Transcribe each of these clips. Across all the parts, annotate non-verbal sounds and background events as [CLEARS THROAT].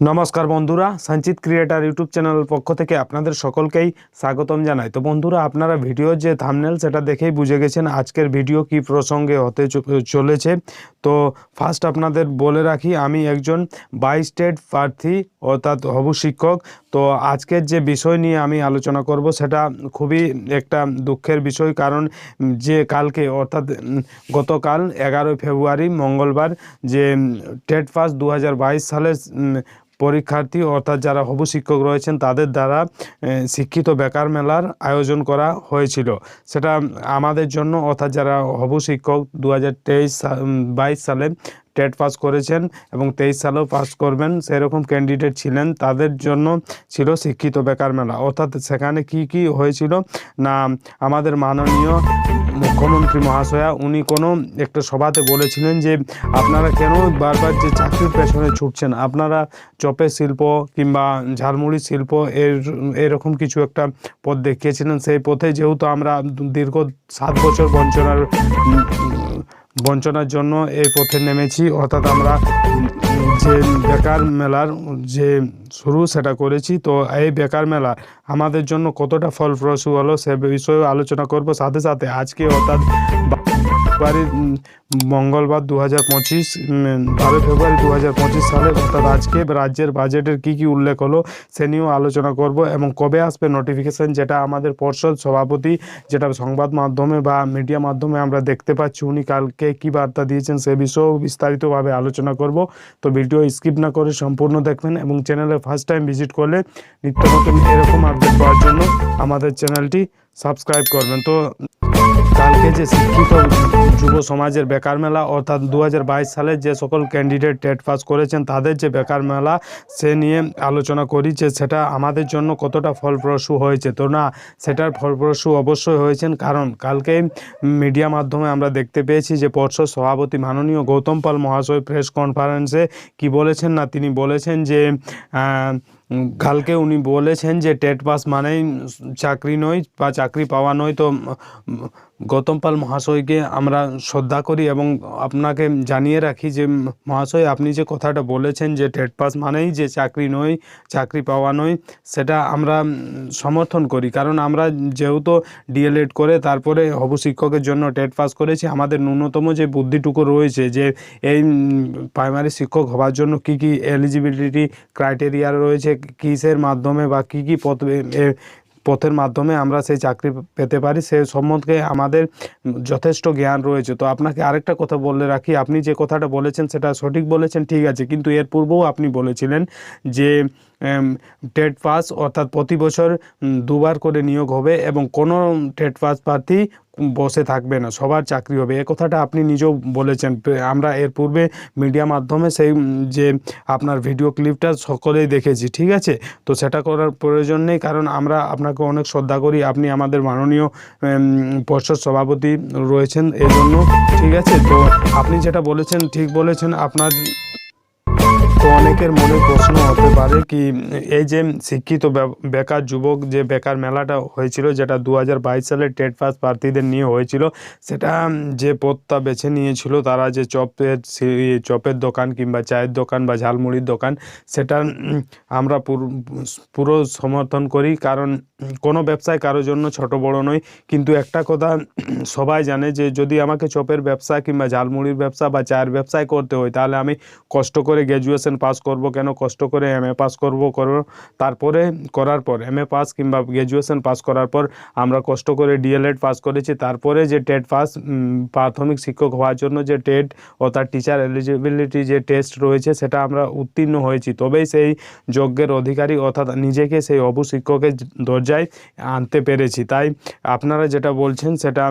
নমস্কার বন্ধুরা, সঞ্চিত ক্রিয়েটার ইউটিউব চ্যানেলের পক্ষ থেকে আপনাদের সকলকেই স্বাগতম জানাই। তো বন্ধুরা, আপনারা ভিডিওর যে থামনেল, সেটা দেখেই বুঝে গেছেন আজকের ভিডিও কি প্রসঙ্গে হতে চলেছে। তো ফার্স্ট আপনাদের বলে রাখি, আমি একজন বাই স্টেট প্রার্থী, অর্থাৎ হবু শিক্ষক। তো আজকের যে বিষয় নিয়ে আমি আলোচনা করব, সেটা খুবই একটা দুঃখের বিষয়, কারণ যে কালকে, অর্থাৎ গতকাল এগারোই ফেব্রুয়ারি, মঙ্গলবার, যে টেট পাস দু সালে পরীক্ষার্থী অর্থাৎ যারা হবু শিক্ষক রয়েছেন, তাদের দ্বারা শিক্ষিত বেকার মেলার আয়োজন করা হয়েছিল। সেটা আমাদের জন্য অর্থাৎ যারা হবু শিক্ষক দু হাজার সালে টেট পাস করেছেন এবং তেইশ সালেও পাস করবেন, সেরকম ক্যান্ডিডেট ছিলেন, তাদের জন্য ছিল শিক্ষিত বেকার মেলা। অর্থাৎ সেখানে কি কি হয়েছিল? না, আমাদের মাননীয় মুখ্যমন্ত্রী মহাশয়া, উনি কোনো একটা সভাতে বলেছিলেন যে, আপনারা কেন বারবার যে চাকরির পেছনে ছুটছেন? আপনারা চপের শিল্প কিংবা ঝালমুড়ি শিল্প এর, এরকম কিছু একটা পথ দেখিয়েছিলেন। সেই পথে যেহেতু আমরা দীর্ঘ সাত বছর বঞ্চনার বঞ্চনার জন্য এই পথে নেমেছি, অর্থাৎ আমরা যে বেকার মেলার যে শুরু সেটা করেছি, তো এই বেকার মেলা আমাদের জন্য কতটা ফলপ্রসূ হলো সে বিষয়েও আলোচনা করব। সাথে সাথে আজকে অর্থাৎ ফেব্রুয়ারি মঙ্গলবার দু হাজার পঁচিশ বারোই ফেব্রুয়ারি দু হাজার পঁচিশ সালে অর্থাৎ আজকে রাজ্যের বাজেটের কি কি উল্লেখ হলো সে নিয়েও আলোচনা করব এবং কবে আসবে নোটিফিকেশান যেটা আমাদের পর্ষদ সভাপতি যেটা সংবাদ মাধ্যমে বা মিডিয়া মাধ্যমে আমরা দেখতে পাচ্ছি, উনি কালকে কি বার্তা দিয়েছেন সে বিষয়েও বিস্তারিতভাবে আলোচনা করব। তো ভিডিও স্কিপ না করে সম্পূর্ণ দেখবেন এবং চ্যানেলে ফার্স্ট টাইম ভিজিট করলে নিত্য নতুন এরকম আপডেট পাওয়ার জন্য আমাদের চ্যানেলটি সাবস্ক্রাইব করবেন। তো কালকে যে শিক্ষিত যুব সমাজের বেকার মেলা, অর্থাৎ দু হাজার বাইশ সালে যে সকল ক্যান্ডিডেট টেট পাস করেছেন, তাদের যে বেকার মেলা, সে নিয়ে আলোচনা করি যে সেটা আমাদের জন্য কতটা ফলপ্রসূ হয়েছে? তো না, সেটার ফলপ্রসূ অবশ্যই হয়েছেন। কারণ কালকে মিডিয়া মাধ্যমে আমরা দেখতে পেয়েছি যে পর্ষদ সভাপতি মাননীয় গৌতম পাল মহাশয় প্রেস কনফারেন্সে কি বলেছেন না? তিনি বলেছেন যে কালকে উনি বলেছেন যে টেট পাস মানেই চাকরি নয় বা চাকরি পাওয়া নয় তো গৌতম পাল মহাশয়কে আমরা শ্রদ্ধা করি এবং আপনাকে জানিয়ে রাখি যে মহাশয়, আপনি যে কথাটা বলেছেন যে টেট পাস মানেই যে চাকরি নয়, চাকরি পাওয়া নয়, সেটা আমরা সমর্থন করি। কারণ আমরা যেহেতু ডিএলএড করে তারপরে হবু শিক্ষকের জন্য টেট পাস করেছি, আমাদের ন্যূনতম যে বুদ্ধিটুকু রয়েছে যে এই প্রাইমারি শিক্ষক হওয়ার জন্য কি কি এলিজিবিলিটি ক্রাইটেরিয়া রয়েছে, কিসের মাধ্যমে বা কি কি পথ পথের মাধ্যমে আমরা সেই চাকরি পেতে পারি, সে সম্বন্ধে আমাদের যথেষ্ট জ্ঞান রয়েছে। তো আপনাকে আরেকটা কথা বলে রাখি, আপনি যে কথাটা বলেছেন সেটা সঠিক বলেছেন, ঠিক আছে। কিন্তু এর পূর্বেও আপনি বলেছিলেন যে টেট পাস অর্থাৎ প্রতি বছর দুবার করে নিয়োগ হবে এবং কোনো টেট পাস প্রার্থী বসে থাকবে না, সবার চাকরি হবে। এ কথাটা আপনি নিজেও বলেছেন। আমরা এর পূর্বে মিডিয়া মাধ্যমে সেই যে আপনার ভিডিও ক্লিপটা সকলেই দেখেছি, ঠিক আছে? তো সেটা করার প্রয়োজন নেই, কারণ আমরা আপনাকে অনেক শ্রদ্ধা করি, আপনি আমাদের মাননীয় পর্ষদ সভাপতি রয়েছেন এই জন্য ঠিক আছে? তো আপনি যেটা বলেছেন, ঠিক বলেছেন, আপনার তো অনেকের মনে প্রশ্ন হতে পারে কি, এই যে শিক্ষিত বেকার যুবক যে বেকার মেলাটা হয়েছিল, যেটা দু হাজার বাইশ সালে টেট পাস প্রার্থীদের নিয়ে হয়েছিল, সেটা যে পথটা বেছে নিয়েছিল তারা যে চপের চপের দোকান কিংবা চায়ের দোকান বা ঝালমুড়ির দোকান সেটা আমরা পুরো- পুরো সমর্থন করি। কারণ কোনো ব্যবসায় কারোর জন্য ছোট বড় নয় কিন্তু একটা কথা [CLEARS THROAT] সবাই জানে যে, যদি আমাকে চপের ব্যবসা কিংবা ঝালমুড়ির ব্যবসা বা চায়ের ব্যবসায় করতে হয়, তাহলে আমি কষ্ট করে গ্র্যাজুয়েশন পাস করব কেন? কষ্ট করে এম এ পাস করব তারপরে করার পর এম এ পাস কিংবা গ্র্যাজুয়েশন পাস করার পর আমরা কষ্ট করে ডিএলএড পাস করেছি। তারপরে যে টেট পাস প্রাথমিক শিক্ষক হওয়ার জন্য যে টেট অর্থাৎ টিচার এলিজিবিলিটি যে টেস্ট রয়েছে, সেটা আমরা উত্তীর্ণ হয়েছি। তবেই সেই যজ্ঞের অধিকারী অর্থাৎ নিজেকে সেই অবু শিক্ষকের দরজায় আনতে পেরেছি। তাই আপনারা যেটা বলছেন সেটা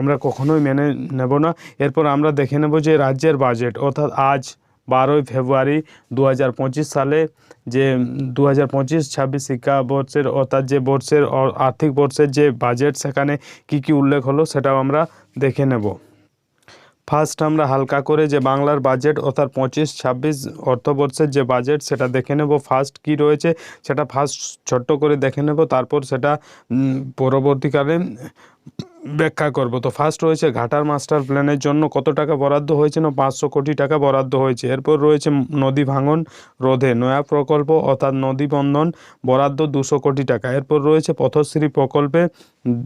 আমরা কখনোই মেনে নেব না। এরপর আমরা দেখে নেব যে রাজ্যের বাজেট অর্থাৎ আজ বারোই ফেব্রুয়ারি দু হাজার পঁচিশ সালে যে দু হাজার পঁচিশ ছাব্বিশ শিক্ষাবর্ষের, অর্থাৎ যে বর্ষের, আর্থিক বর্ষের যে বাজেট সেখানে কি কি উল্লেখ হলো সেটাও আমরা দেখে নেব। ফার্স্ট আমরা হালকা করে যে বাংলার বাজেট অর্থাৎ পঁচিশ, ছাব্বিশ অর্থবর্ষের যে বাজেট সেটা দেখে নেব। ফার্স্ট কি রয়েছে সেটা ফার্স্ট ছোট্ট করে দেখে নেব। তারপর সেটা পরবর্তীকালে ব্যাখ্যা করব। তো ফার্স্ট রয়েছে ঘাটার মাস্টার প্ল্যানের জন্য কত টাকা বরাদ্দ হয়েছে না পাঁচশো কোটি টাকা বরাদ্দ হয়েছে? এরপর রয়েছে নদী ভাঙন, রোধে নয়া প্রকল্প অর্থাৎ নদী বন্ধন, বরাদ্দ দুশো কোটি টাকা। এরপর রয়েছে পথশ্রী প্রকল্পে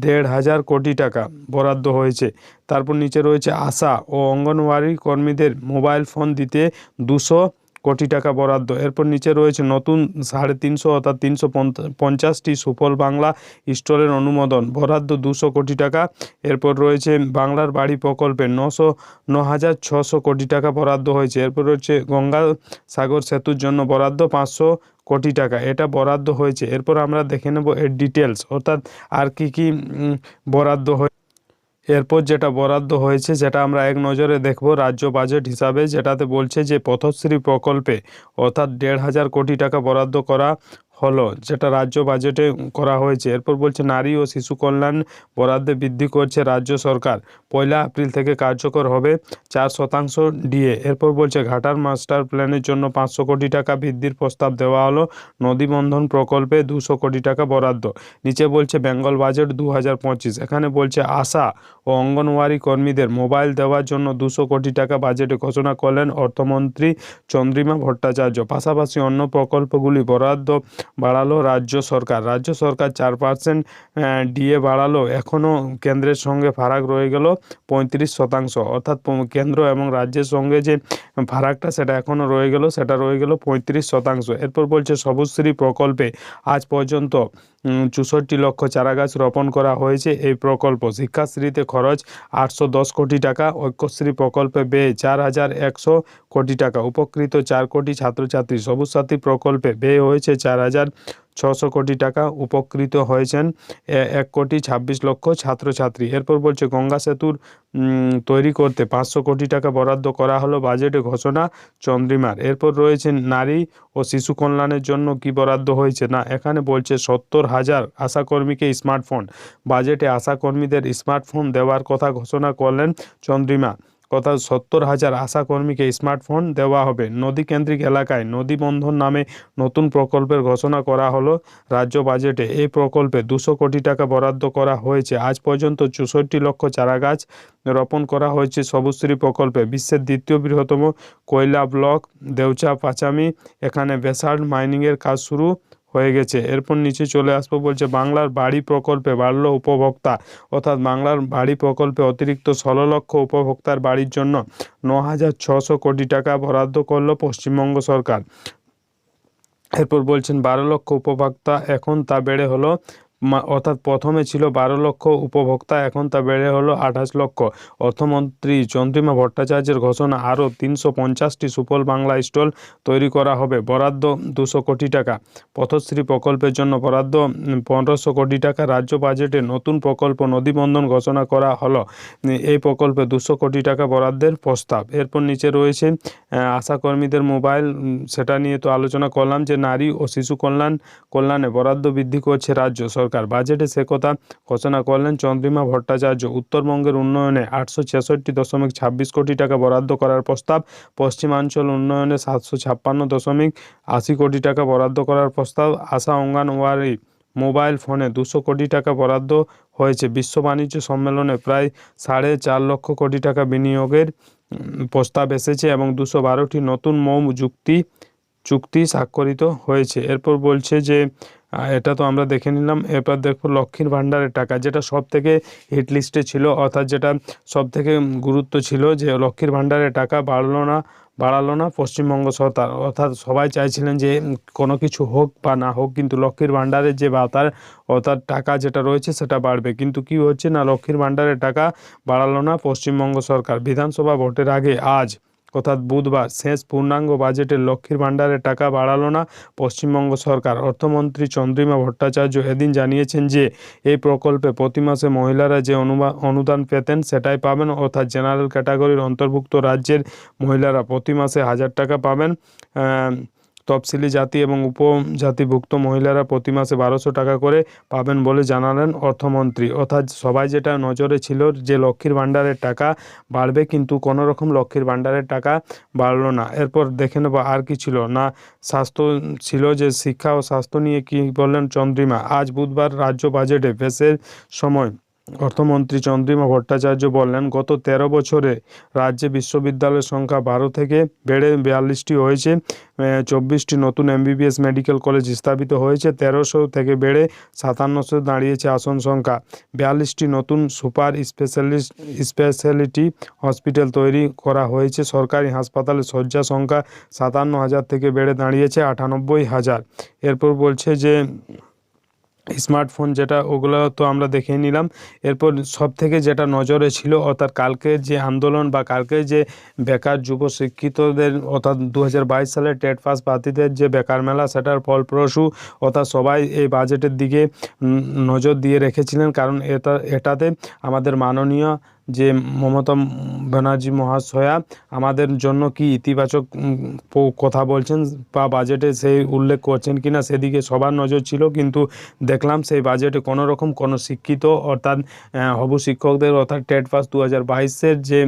দেড় হাজার কোটি টাকা বরাদ্দ হয়েছে। তারপর নিচে রয়েছে আশা ও অঙ্গনওয়াড়ি কর্মীদের মোবাইল ফোন দিতে দুশো কোটি টাকা বরাদ্দ। এরপর নিচে রয়েছে নতুন সাড়ে তিনশো অর্থাৎ তিনশো পঞ্চাশটি সুফল বাংলা স্টলের অনুমোদন, বরাদ্দ দুশো কোটি টাকা। এরপর রয়েছে বাংলার বাড়ি প্রকল্পে নশো, ন হাজার ছশো কোটি টাকা বরাদ্দ হয়েছে। এরপর রয়েছে গঙ্গা সাগর সেতুর জন্য বরাদ্দ পাঁচশো কোটি টাকা। এটা বরাদ্দ হয়েছে। এরপর আমরা দেখে নেব এর ডিটেলস অর্থাৎ আর কি কি বরাদ্দ হয়ে এরপর যেটা বরাদ্দ হয়েছে সেটা আমরা এক নজরে দেখব রাজ্য বাজেট হিসাবে, যেটাতে বলছে যে পথশ্রী প্রকল্পে অর্থাৎ দেড় হাজার কোটি টাকা বরাদ্দ করা হলো, যেটা রাজ্য বাজেটে করা হয়েছে। এরপর বলছে, নারী ও শিশু কল্যাণ বরাদ্দে বৃদ্ধি করছে রাজ্য সরকার। পয়লা এপ্রিল থেকে কার্যকর হবে চার শতাংশ ডিএ। এরপর বলছে ঘাটার মাস্টার প্ল্যানের জন্য পাঁচশো কোটি টাকা বৃদ্ধির প্রস্তাব দেওয়া হলো নদী বন্ধন প্রকল্পে দুশো কোটি টাকা বরাদ্দ। নিচে বলছে, বেঙ্গল বাজেট দু হাজার পঁচিশ। এখানে বলছে, আশা ও অঙ্গনওয়াড়ি কর্মীদের মোবাইল দেওয়ার জন্য দুশো কোটি টাকা বাজেটে ঘোষণা করলেন অর্থমন্ত্রী চন্দ্রিমা ভট্টাচার্য। পাশাপাশি অন্য প্রকল্পগুলি বরাদ্দ বাড়ালো রাজ্য সরকার। রাজ্য সরকার চার পার্সেন্ট ডিএ বাড়ালো। এখনও কেন্দ্রের সঙ্গে ফারাক রয়ে গেল পঁয়ত্রিশ শতাংশ। অর্থাৎ কেন্দ্র এবং রাজ্যের সঙ্গে যে ফারাকটা সেটা এখনও রয়ে গেল, সেটা রয়ে গেল পঁয়ত্রিশ শতাংশ। এরপর বলছে সবুজশ্রী প্রকল্পে আজ পর্যন্ত চৌষট্টি লক্ষ চারাগাছ রোপণ করা হয়েছে। এই প্রকল্প শিক্ষাশ্রীতে খরচ আটশো দশ কোটি টাকা, ঐক্যশ্রী প্রকল্পে ব্যয় চার হাজার একশো কোটি টাকা। উপকৃত চার কোটি ছাত্রছাত্রী সবুজ সাথী প্রকল্পে ব্যয় হয়েছে চার হাজার ছশো কোটি টাকা উপকৃত হয়েছেন এক কোটি ছাব্বিশ লক্ষ ছাত্রছাত্রী। এরপর বলছে, গঙ্গা সেতুর তৈরি করতে পাঁচশো কোটি টাকা বরাদ্দ করা হলো বাজেটে ঘোষণা চন্দ্রিমার। এরপর রয়েছে নারী ও শিশু কল্যাণের জন্য কি বরাদ্দ হয়েছে না? এখানে বলছে, সত্তর হাজার আশাকর্মীকে স্মার্টফোন। বাজেটে আশাকর্মীদের স্মার্টফোন দেওয়ার কথা ঘোষণা করলেন চন্দ্রিমা। কথা, সত্তর হাজার আশাকর্মীকে স্মার্টফোন দেওয়া হবে। নদী কেন্দ্রিক এলাকায় নদী বন্ধন নামে নতুন প্রকল্পের ঘোষণা করা হলো রাজ্য বাজেটে। এই প্রকল্পে দুশো কোটি টাকা বরাদ্দ করা হয়েছে। আজ পর্যন্ত চৌষট্টি লক্ষ চারাগাছ রোপণ করা হয়েছে। সবুজশ্রী প্রকল্পে বিশ্বের দ্বিতীয় বৃহত্তম কয়লা ব্লক দেউচা পাচামি। এখানে বেসাল্ট মাইনিংয়ের কাজ শুরু। হয়ে গেছে। এরপর নিচে চলে আসব বলছে, বাংলার বাড়ি প্রকল্পে বাড়লো উপভোক্তা। অর্থাৎ বাংলার বাড়ি প্রকল্পে অতিরিক্ত ষোলো লক্ষ উপভোক্তার বাড়ির জন্য ন হাজার ছশো কোটি টাকা বরাদ্দ করল পশ্চিমবঙ্গ সরকার। এরপর বলছেন, বারো লক্ষ উপভোক্তা, এখন তা বেড়ে হলো অর্থাৎ প্রথমে ছিল বারো লক্ষ উপভোক্তা, এখন তা বেড়ে হলো আঠাশ লক্ষ। অর্থমন্ত্রী চন্দ্রিমা ভট্টাচার্যের ঘোষণা, আরও তিনশো পঞ্চাশটি সুফল বাংলা স্টল তৈরি করা হবে, বরাদ্দ দুশো কোটি টাকা। পথশ্রী প্রকল্পের জন্য বরাদ্দ পনেরোশো কোটি টাকা। রাজ্য বাজেটে নতুন প্রকল্প নদীবন্ধন ঘোষণা করা হলো। এই প্রকল্পে দুশো কোটি টাকা বরাদ্দের প্রস্তাব। এরপর নিচে রয়েছে আশাকর্মীদের মোবাইল সেটা নিয়ে তো আলোচনা করলাম যে নারী ও শিশু কল্যাণ, কল্যাণে বরাদ্দ বৃদ্ধি করছে রাজ্য সরকার। বাজেটে সে কথা ঘোষণা করলেন চন্দ্রিমা ভট্টাচার্য। উত্তরবঙ্গের উন্নয়নে আটশো ছেষট্টি দশমিক ছাব্বিশ কোটি টাকা বরাদ্দ করার প্রস্তাব, পশ্চিমাঞ্চল উন্নয়নে সাতশো ছাপ্পান্ন দশমিক আশি কোটি টাকা বরাদ্দ করার প্রস্তাব, আশা অঙ্গনওয়াড়ি মোবাইল ফোনে দুশো কোটি টাকা বরাদ্দ হয়েছে। বিশ্ব বাণিজ্য সম্মেলনে প্রায় সাড়ে চার লক্ষ কোটি টাকা বিনিয়োগের প্রস্তাব এসেছে এবং দুশো বারোটি নতুন মৌ যুক্তি, চুক্তি স্বাক্ষরিত হয়েছে। এরপর বলছে যে এটা তো আমরা দেখে নিলাম। এরপর দেখো লক্ষ্মীর ভাণ্ডারের টাকা, যেটা সব থেকে হিট লিস্টে ছিল, অর্থাৎ যেটা সব থেকে গুরুত্ব ছিল যে লক্ষ্মীর ভাণ্ডারের টাকা বাড়লো না, বাড়ালো না পশ্চিমবঙ্গ সরকার। অর্থাৎ সবাই চাইছিলেন যে কোনো কিছু হোক বা না হোক, কিন্তু লক্ষ্মীর ভাণ্ডারের যে বাতার অর্থাৎ টাকা যেটা রয়েছে সেটা বাড়বে। কিন্তু কি হচ্ছে না, লক্ষ্মীর ভাণ্ডারের টাকা বাড়ালো না পশ্চিমবঙ্গ সরকার। বিধানসভা ভোটের আগে আজ অর্থাৎ বুধবার শেষ পূর্ণাঙ্গ বাজেটে লক্ষ্মীর ভাণ্ডারে টাকা বাড়ালো না পশ্চিমবঙ্গ সরকার। অর্থমন্ত্রী চন্দ্রিমা ভট্টাচার্য এদিন জানিয়েছেন যে, এই প্রকল্পে প্রতি মাসে মহিলারা যে অনুদান পেতেন সেটাই পাবেন, অর্থাৎ জেনারেল ক্যাটাগরির অন্তর্ভুক্ত রাজ্যের মহিলারা প্রতি মাসে হাজার টাকা পাবেন। তফসিলি জাতি এবং উপজাতিভুক্ত মহিলারা প্রতি মাসে বারোশো টাকা করে পাবেন বলে জানালেন অর্থমন্ত্রী। অর্থাৎ সবাই যেটা নজরে ছিল যে লক্ষ্মীর ভাণ্ডারের টাকা বাড়বে, কিন্তু কোনো রকম লক্ষ্মীর ভাণ্ডারের টাকা বাড়লো না। এরপর দেখে নেব আর কি ছিল। না, স্বাস্থ্য ছিল যে শিক্ষা ও স্বাস্থ্য নিয়ে কি বললেন চন্দ্রিমা। আজ বুধবার রাজ্য বাজেটে পেশের সময় অর্থমন্ত্রী চন্দ্রিমা ভট্টাচার্য বললেন, গত তেরো বছরে রাজ্যে বিশ্ববিদ্যালয়ের সংখ্যা বারো থেকে বেড়ে বিয়াল্লিশটি হয়েছে। চব্বিশটি নতুন এমবিবিএস মেডিকেল কলেজ স্থাপিত হয়েছে। তেরোশো থেকে বেড়ে সাতান্নশো দাঁড়িয়েছে আসন সংখ্যা। বিয়াল্লিশটি নতুন সুপার স্পেশালিস্ট স্পেশালিটি হসপিটাল তৈরি করা হয়েছে। সরকারি হাসপাতালে শয্যা সংখ্যা সাতান্ন হাজার থেকে বেড়ে দাঁড়িয়েছে আটানব্বই হাজার। এরপর বলছে যে স্মার্টফোন যেটা, ওগুলো তো আমরা দেখে নিলাম। এরপর সব থেকে যেটা নজরে ছিল, অর্থাৎ কালকে যে আন্দোলন বা কালকে যে বেকার যুব শিক্ষিতদের, অর্থাৎ দু হাজার বাইশ সালে টেট পাস প্রার্থীদের যে বেকার মেলা, সেটার ফলপ্রসূ, অর্থাৎ সবাই এই বাজেটের দিকে নজর দিয়ে রেখেছিলেন। কারণ এটা, এটাতে আমাদের মাননীয় যে মমতা ব্যানার্জি মহাশয়া আমাদের জন্য কি ইতিবাচক কথা বলছেন বা বাজেটে সেই উল্লেখ করছেন কিনা সেদিকে সবার নজর ছিল, কিন্তু দেখলাম সেই বাজেটে কোনো রকম কোনো শিক্ষিত অর্থাৎ হবু শিক্ষকদের অর্থাৎ টেট পাস দু হাজার যে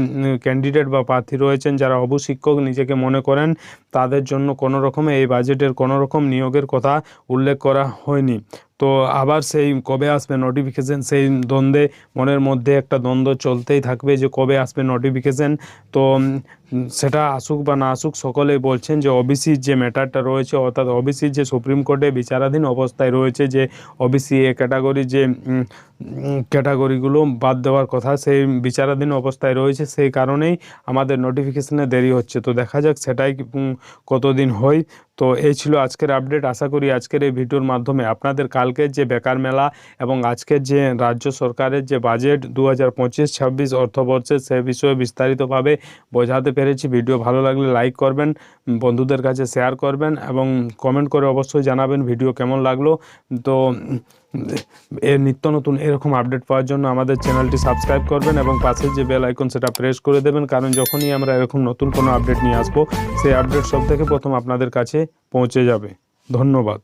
ক্যান্ডিডেট বা প্রার্থী রয়েছেন যারা হবু শিক্ষক নিজেকে মনে করেন, তাদের জন্য কোনো রকমে এই বাজেটের কোনো রকম নিয়োগের কথা উল্লেখ করা হয়নি। তো আবার সেই কবে আসবে নোটিফিকেশান সেই দ্বন্দ্বে মনের মধ্যে একটা দ্বন্দ্ব চলতেই থাকবে যে কবে আসবে নোটিফিকেশান তো সেটা আসুক বা না আসুক, সকলেই বলছেন যে ওবিসির যে ম্যাটারটা রয়েছে, অর্থাৎ ওবিসির যে সুপ্রিম কোর্টে বিচারাধীন অবস্থায় রয়েছে, যে ওবিসি এ ক্যাটাগরি যে ক্যাটাগরিগুলো বাদ দেওয়ার কথা, সেই বিচারাধীন অবস্থায় রয়েছে, সেই কারণেই আমাদের নোটিফিকেশনে দেরি হচ্ছে। তো দেখা যাক সেটাই কতদিন হয়। তো এই ছিল আজকের আপডেট আশা করি আজকের এই ভিডিওর মাধ্যমে আপনাদের কালকের যে বেকার মেলা এবং আজকের যে রাজ্য সরকারের যে বাজেট দু হাজার পঁচিশ, ছাব্বিশ অর্থবর্ষের সে বিষয়ে বিস্তারিতভাবে বোঝাতে পেরেছি। ভিডিও ভালো লাগলে লাইক করবেন, বন্ধুদের কাছে শেয়ার করবেন এবং কমেন্ট করে অবশ্যই জানাবেন ভিডিও কেমন লাগল। তো এর নিত্য নতুন এরকম আপডেট পাওয়ার জন্য আমাদের চ্যানেলটি সাবস্ক্রাইব করবেন এবং পাশের যে বেল আইকন সেটা প্রেস করে দেবেন, কারণ যখনই আমরা এরকম নতুন কোনো আপডেট নিয়ে আসব, সেই আপডেট সব থেকে প্রথম আপনাদের কাছে পৌঁছে যাবে। ধন্যবাদ।